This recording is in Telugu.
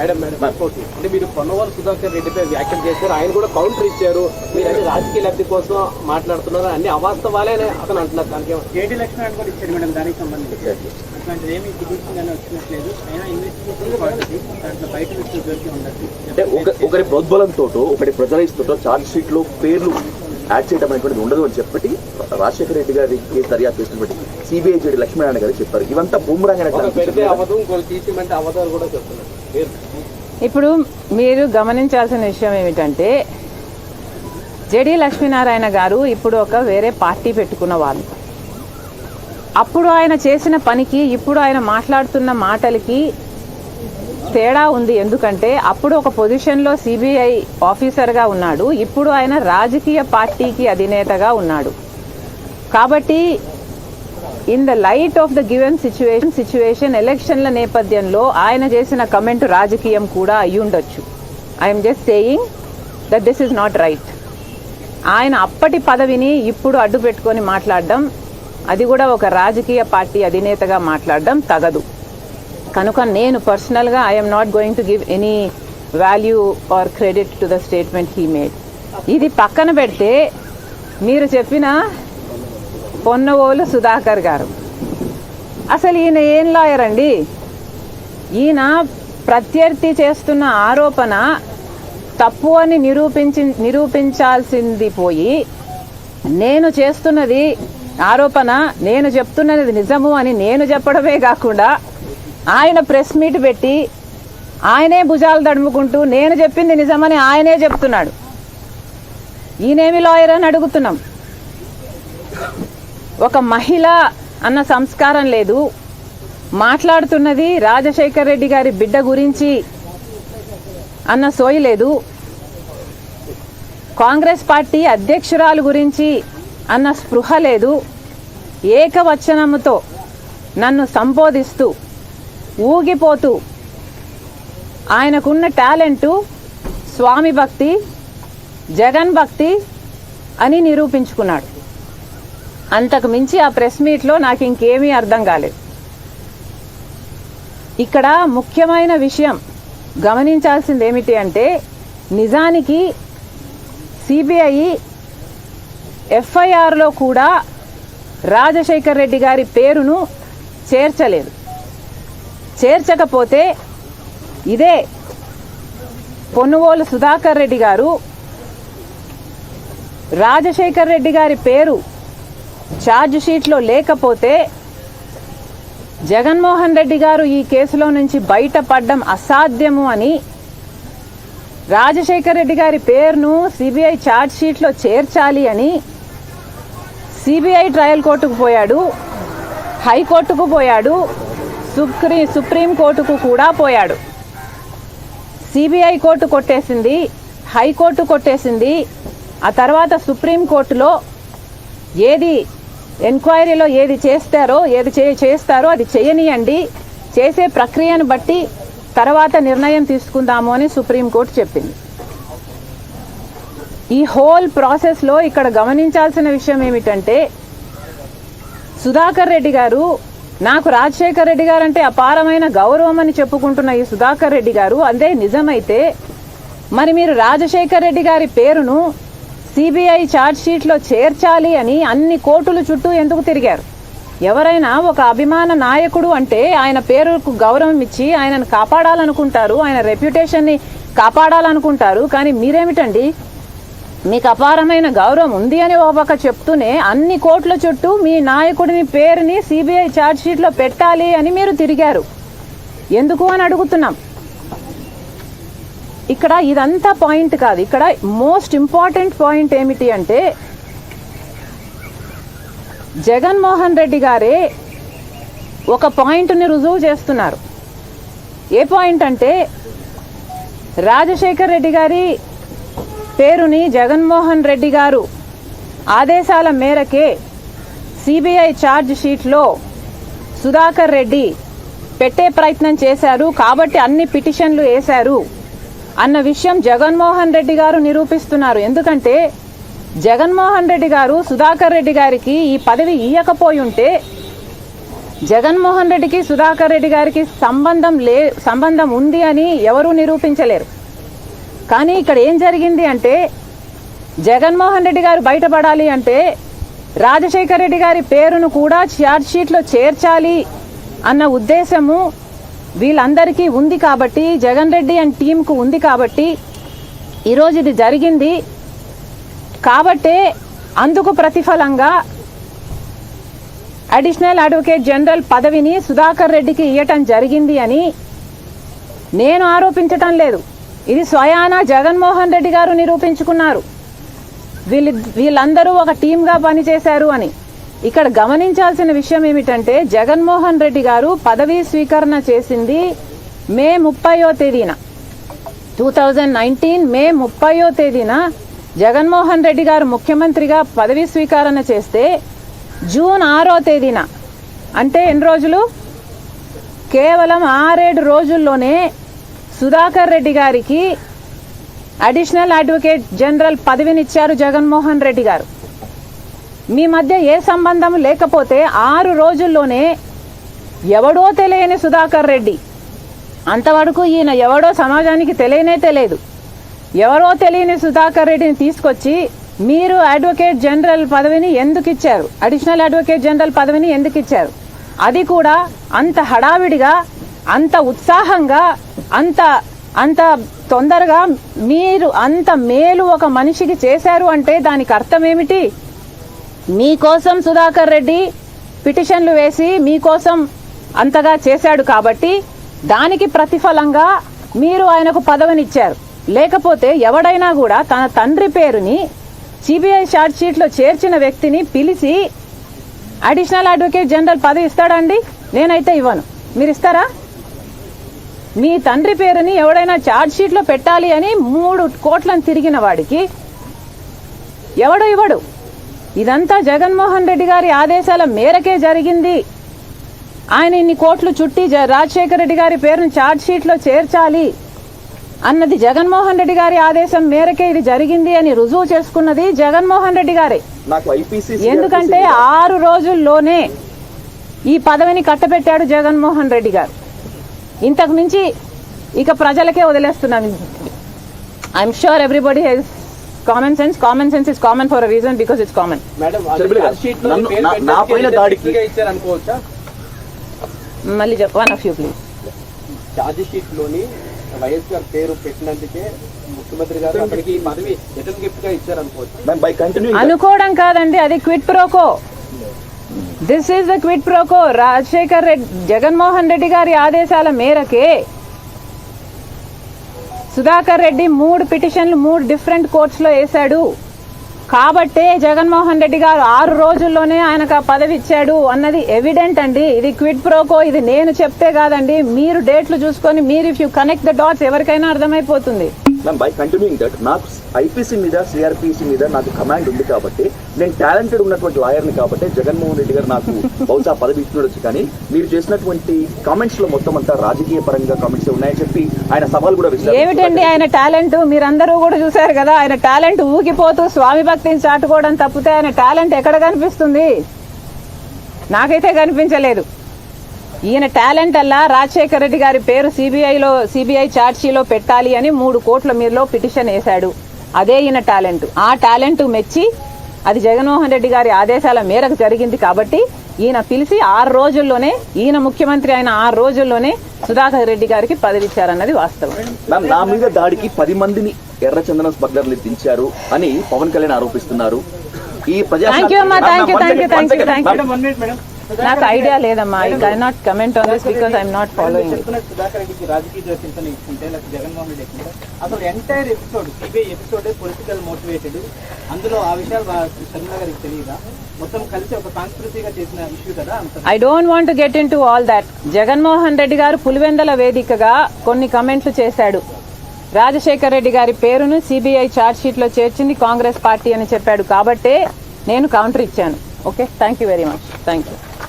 Madam madam. అంటే మీరు పొన్నవాళ్ళు సుధాకర్ రెడ్డిపై వ్యాఖ్యలు చేశారు ఆయన కూడా కౌంటర్ ఇచ్చారు. మీరు అన్ని రాజకీయ లబ్ధి కోసం మాట్లాడుతున్నారు అన్ని అవాస్తవాలే అని అతను అంటున్నారు. దానికి జేడీ లక్ష్మణ్ కూడా ఇచ్చారు మేడం దానికి సంబంధించి. అట్లాంటిది ఏమి పిటిషన్ వచ్చినట్లేదు. అయినా ఇన్వెస్టిగేషన్ పడుతుంది దాంట్లో బయట వ్యక్తులు దొరికి ఉండదు అంటే ఒక ఒకరి ప్రోద్బలంతో ఒకటి ప్రజలైస్తూ ఛార్జ్ షీట్లో పేర్లు యాడ్ చేయడం అనేటువంటిది ఉండదు అని చెప్పి రాజశేఖర రెడ్డి గారి కేసు దర్యాప్తు చేసినటువంటి సిబిఐ జేడి లక్ష్మీనారాయణ గారు చెప్పారు. ఇవంతా బూమరాంగ్ ఒక ఇప్పుడు మీరు గమనించాల్సిన విషయం ఏమిటంటే జడి లక్ష్మీనారాయణ గారు ఇప్పుడు ఒక వేరే పార్టీ పెట్టుకున్న వాళ్ళు. అప్పుడు ఆయన చేసిన పనికి ఇప్పుడు ఆయన మాట్లాడుతున్న మాటలకి తేడా ఉంది. ఎందుకంటే అప్పుడు ఒక పొజిషన్లో సిబిఐ ఆఫీసర్గా ఉన్నాడు. ఇప్పుడు ఆయన రాజకీయ పార్టీకి అధినేతగా ఉన్నాడు. కాబట్టి in the light of the given situation situation ఎలక్షన్ల నేపథ్యంలో ఆయన చేసిన కమెంట్ రాజకీయం కూడా అయి ఉండొచ్చు I'm just saying that this is not right ఆయన అప్పటి పదవిని ఇప్పుడు అడ్డు పెట్టుకొని మాట్లాడడం అది కూడా ఒక రాజకీయ పార్టీ అధినేతగా మాట్లాడడం తగదు కనుక నేను పర్సనల్గా I'm not going to give any value or credit to the statement he made ఇది పక్కన పెడితే మీరు చెప్పిన పొన్నవోలు సుధాకర్ గారు. అసలు ఈయన ఏం లాయర్ అండి? ఈయన ప్రత్యర్థి చేస్తున్న ఆరోపణ తప్పు అని నిరూపించి నిరూపించాల్సింది పోయి నేను చేస్తున్నది ఆరోపణ నేను చెప్తున్నది నిజము అని నేను చెప్పడమే కాకుండా ఆయన ప్రెస్ మీట్ పెట్టి ఆయనే భుజాలు తడుముకుంటూ నేను చెప్పింది నిజమని ఆయనే చెప్తున్నాడు. ఈయనేమి లాయర్ అని అడుగుతున్నాం. ఒక మహిళ అన్న సంస్కారం లేదు. మాట్లాడుతున్నది రాజశేఖర్ రెడ్డి గారి బిడ్డ గురించి అన్న సోయి లేదు. కాంగ్రెస్ పార్టీ అధ్యక్షురాలు గురించి అన్న స్పృహ లేదు. ఏకవచనముతో నన్ను సంబోధిస్తూ ఊగిపోతూ ఆయనకున్న టాలెంటు స్వామి భక్తి జగన్ భక్తి అని నిరూపించుకున్నాడు. అంతకు మించి ఆ ప్రెస్ మీట్లో నాకు ఇంకేమీ అర్థం కాలేదు. ఇక్కడ ముఖ్యమైన విషయం గమనించాల్సింది ఏమిటి అంటే నిజానికి సిబిఐ ఎఫ్ఐఆర్లో కూడా రాజశేఖర్ రెడ్డి గారి పేరును చేర్చలేదు. చేర్చకపోతే ఇదే పొన్నువోలు సుధాకర్ రెడ్డి గారు రాజశేఖర్ రెడ్డి గారి పేరు ఛార్జ్ షీట్లో లేకపోతే జగన్మోహన్ రెడ్డి గారు ఈ కేసులో నుంచి బయటపడడం అసాధ్యము అని రాజశేఖర్ రెడ్డి గారి పేరును సిబిఐ ఛార్జ్ షీట్లో చేర్చాలి అని సిబిఐ ట్రయల్ కోర్టుకు పోయాడు హైకోర్టుకు పోయాడు సుప్రీ సుప్రీం కోర్టుకు కూడా పోయాడు. సిబిఐ కోర్టు కొట్టేసింది హైకోర్టు కొట్టేసింది ఆ తర్వాత సుప్రీం కోర్టులో ఏది ఎంక్వైరీలో ఏది చేస్తారో ఏది చే- చేస్తారో అది చేయనియండి. చేసే ప్రక్రియను బట్టి తర్వాత నిర్ణయం తీసుకుందాము అని సుప్రీంకోర్టు చెప్పింది. ఈ హోల్ ప్రాసెస్లో ఇక్కడ గమనించాల్సిన విషయం ఏమిటంటే సుధాకర్ రెడ్డి గారు నాకు రాజశేఖర్ రెడ్డి గారు అంటే అపారమైన గౌరవం అని చెప్పుకుంటున్న ఈ సుధాకర్ రెడ్డి గారు అదే నిజమైతే మరి మీరు రాజశేఖర్ రెడ్డి గారి పేరును సిబిఐ ఛార్జ్షీట్లో చేర్చాలి అని అన్ని కోర్టుల చుట్టూ ఎందుకు తిరిగారు? ఎవరైనా ఒక అభిమాన నాయకుడు అంటే ఆయన పేరుకు గౌరవం ఇచ్చి ఆయనను కాపాడాలనుకుంటారు ఆయన రెప్యుటేషన్ని కాపాడాలనుకుంటారు. కానీ మీరేమిటండి? మీకు అపారమైన గౌరవం ఉంది అని ఒక పక్క చెప్తూనే అన్ని కోట్ల చుట్టూ మీ నాయకుడిని పేరుని సిబిఐ ఛార్జ్షీట్లో పెట్టాలి అని మీరు తిరిగారు. ఎందుకు అని అడుగుతున్నాం. ఇక్కడ ఇదంతా పాయింట్ కాదు. ఇక్కడ మోస్ట్ ఇంపార్టెంట్ పాయింట్ ఏమిటి అంటే జగన్మోహన్ రెడ్డి గారే ఒక పాయింట్ని రుజువు చేస్తున్నారు. ఏ పాయింట్ అంటే రాజశేఖర్ రెడ్డి గారి పేరుని జగన్మోహన్ రెడ్డి గారు ఆదేశాల మేరకే సిబిఐ ఛార్జ్ షీట్లో సుధాకర్ రెడ్డి పెట్టే ప్రయత్నం చేశారు. కాబట్టి అన్ని పిటిషన్లు వేశారు. అన్న విషయం జగన్మోహన్ రెడ్డి గారు నిరూపిస్తున్నారు. ఎందుకంటే జగన్మోహన్ రెడ్డి గారు సుధాకర్ రెడ్డి గారికి ఈ పదవి ఇయ్యకపోయి ఉంటే జగన్మోహన్ రెడ్డికి సుధాకర్ రెడ్డి గారికి సంబంధం లే సంబంధం ఉంది అని ఎవరూ నిరూపించలేరు. కానీ ఇక్కడ ఏం జరిగింది అంటే జగన్మోహన్ రెడ్డి గారు బయటపడాలి అంటే రాజశేఖర రెడ్డి గారి పేరును కూడా ఛార్జ్షీట్లో చేర్చాలి అన్న ఉద్దేశము వీళ్ళందరికీ ఉంది కాబట్టి జగన్ రెడ్డి అండ్ టీంకు ఉంది కాబట్టి ఈరోజు ఇది జరిగింది. కాబట్టే అందుకు ప్రతిఫలంగా అడిషనల్ అడ్వకేట్ జనరల్ పదవిని సుధాకర్ రెడ్డికి ఇవ్వటం జరిగింది అని నేను ఆరోపించటం లేదు. ఇది స్వయాన జగన్మోహన్ రెడ్డి గారు నిరూపించుకున్నారు. వీళ్ళు వీళ్ళందరూ ఒక టీంగా పనిచేశారు అని. ఇక్కడ గమనించాల్సిన విషయం ఏమిటంటే జగన్మోహన్ రెడ్డి గారు పదవీ స్వీకరణ చేసింది మే ముప్పయో తేదీన. టూ థౌజండ్ నైన్టీన్ మే ముప్పయో తేదీన జగన్మోహన్ రెడ్డి గారు ముఖ్యమంత్రిగా పదవీ స్వీకరణ చేస్తే జూన్ ఆరో తేదీన. అంటే ఎన్ని రోజులు? కేవలం ఆరేడు రోజుల్లోనే సుధాకర్ రెడ్డి గారికి అడిషనల్ అడ్వకేట్ జనరల్ పదవినిచ్చారు జగన్మోహన్ రెడ్డి గారు. మీ మధ్య ఏ సంబంధం లేకపోతే ఆరు రోజుల్లోనే ఎవడో తెలియని సుధాకర్ రెడ్డి. అంతవరకు ఈయన ఎవడో సమాజానికి తెలియనే తెలియదు. ఎవరో తెలియని సుధాకర్ రెడ్డిని తీసుకొచ్చి మీరు అడ్వకేట్ జనరల్ పదవిని ఎందుకు ఇచ్చారు? అడిషనల్ అడ్వకేట్ జనరల్ పదవిని ఎందుకు ఇచ్చారు? అది కూడా అంత హడావిడిగా అంత ఉత్సాహంగా అంత అంత తొందరగా మీరు అంత మేలు ఒక మనిషికి చేశారు అంటే దానికి అర్థం ఏమిటి? మీకోసం సుధాకర్ రెడ్డి పిటిషన్లు వేసి మీకోసం అంతగా చేశాడు కాబట్టి దానికి ప్రతిఫలంగా మీరు ఆయనకు పదవినిచ్చారు. లేకపోతే ఎవడైనా కూడా తన తండ్రి పేరుని సిబిఐ షార్ట్ షీట్లో చేర్చిన వ్యక్తిని పిలిచి అడిషనల్ అడ్వకేట్ జనరల్ పదవి ఇస్తాడండి? నేనైతే ఇవ్వను. మీరు ఇస్తారా మీ తండ్రి పేరుని ఎవడైనా ఛార్జ్ షీట్లో పెట్టాలి అని మూడు కోట్లను తిరిగిన వాడికి ఎవడు ఇవ్వడు? ఇదంతా జగన్మోహన్ రెడ్డి గారి ఆదేశాల మేరకే జరిగింది. ఆయన ఇన్ని కోట్లు చుట్టి రాజశేఖర రెడ్డి గారి పేరును ఛార్జ్ షీట్లో చేర్చాలి అన్నది జగన్మోహన్ రెడ్డి గారి ఆదేశం మేరకే ఇది జరిగింది అని రుజువు చేసుకున్నది జగన్మోహన్ రెడ్డి గారే. ఎందుకంటే ఆరు రోజుల్లోనే ఈ పదవిని కట్టబెట్టాడు జగన్మోహన్ రెడ్డి గారు. ఇంతకు మించి ఇక ప్రజలకే వదిలేస్తున్నాం. I'm sure everybody has common sense common sense is common for a reason because it's common నా- పెట్టడానికి పైన దాడికి- ఫ్రీగా ఇచ్చారు అనుకోవచ్చా? మళ్ళీ చెప్ one of you please charge షీట్లోని వైఎస్ గారి పేరు పెట్టినందుకే ముఖ్యమంత్రి గారు అతనికి ఈ పదవి రిటర్న్ గిఫ్ట్గా ఇచ్చారు అనుకోవచ్చు. బై కంటిన్యూ అనుకోవడం కాదండి అది quid pro quo this is the quid pro quo Rajasekhar Reddy Jaganmohan Reddy గారి ఆదేశాల మేరకే సుధాకర్ రెడ్డి మూడు పిటిషన్లు మూడు డిఫరెంట్ కోర్ట్స్లో వేశాడు. కాబట్టే జగన్మోహన్ రెడ్డి గారు ఆరు రోజుల్లోనే ఆయనకు ఆ పదవి ఇచ్చాడు అన్నది ఎవిడెంట్ అండి. ఇది క్విడ్ ప్రోకో ఇది నేను చెప్తే కాదండి. మీరు డేట్లు చూసుకొని మీరు if you connect the dots ఎవరికైనా అర్థమైపోతుంది. మ్యామ్ బై కంటిన్యూయింగ్ దట్ నాకు ఐపీసీ మీద సిఆర్పిసి మీద నాకు కమాండ్ ఉంది కాబట్టి నేను టాలెంటెడ్ ఉన్నటువంటి లాయర్ని కాబట్టి జగన్మోహన్ రెడ్డి గారు నాకు బహుశా పదవి ఇచ్చినొచ్చు. కానీ మీరు చేసినటువంటి కామెంట్స్లో మొత్తం అంతా రాజకీయ పరంగా కామెంట్స్ ఉన్నాయని చెప్పి ఆయన సవాల్ కూడా ఏమిటండి ఆయన టాలెంట్? మీరందరూ కూడా చూశారు కదా ఆయన టాలెంట్ ఊగిపోతూ స్వామి భక్తిని చాటుకోవడం తప్పితే ఆయన టాలెంట్ ఎక్కడ కనిపిస్తుంది? నాకైతే కనిపించలేదు. ఈయన టాలెంట్ అల్లా రాజశేఖర రెడ్డి గారి పేరు సిబిఐలో సిబిఐ చార్జీలో పెట్టాలి అని మూడు కోట్ల మీరులో పిటిషన్ వేశాడు. అదే ఈయన టాలెంట్. ఆ టాలెంట్ మెచ్చి అది జగన్మోహన్ రెడ్డి గారి ఆదేశాల మేరకు జరిగింది కాబట్టి ఈయన పిలిచి ఆరు రోజుల్లోనే ఈయన ముఖ్యమంత్రి అయిన ఆరు రోజుల్లోనే సుధాకర్ రెడ్డి గారికి పదవి ఇచ్చారన్నది వాస్తవం నా మీద దాడికి పది మందిని ఎర్రచందనం స్మగ్లర్లు దించారు అని పవన్ కళ్యాణ్ ఆరోపిస్తున్నారు. ఈ ప్రజా నాకు ఐడియా లేదమ్మా. I can not comment on this because I'm not following రాజకీయ లేకపోతే జగన్మోహన్ రెడ్డి అసలు ఎంటైర్ ఎపిసోడ్ పొలిటికల్ మోటివేటెడ్ అందులో ఆ విషయాలు శర్మిల గారికి తెలియదా? మొత్తం కలిసి ఒక కాన్స్పిరసీగా చేసిన ఇష్యూ కదా అంత. I don't want get into all that Jaganmohan Reddy గారు పులివెందల వేదికగా కొన్ని కమెంట్లు చేశాడు. రాజశేఖర్ రెడ్డి గారి పేరును సిబిఐ ఛార్జ్ షీట్లో చేర్చింది కాంగ్రెస్ పార్టీ అని చెప్పాడు కాబట్టే నేను కౌంటర్ ఇచ్చాను. Okay thank you very much thank you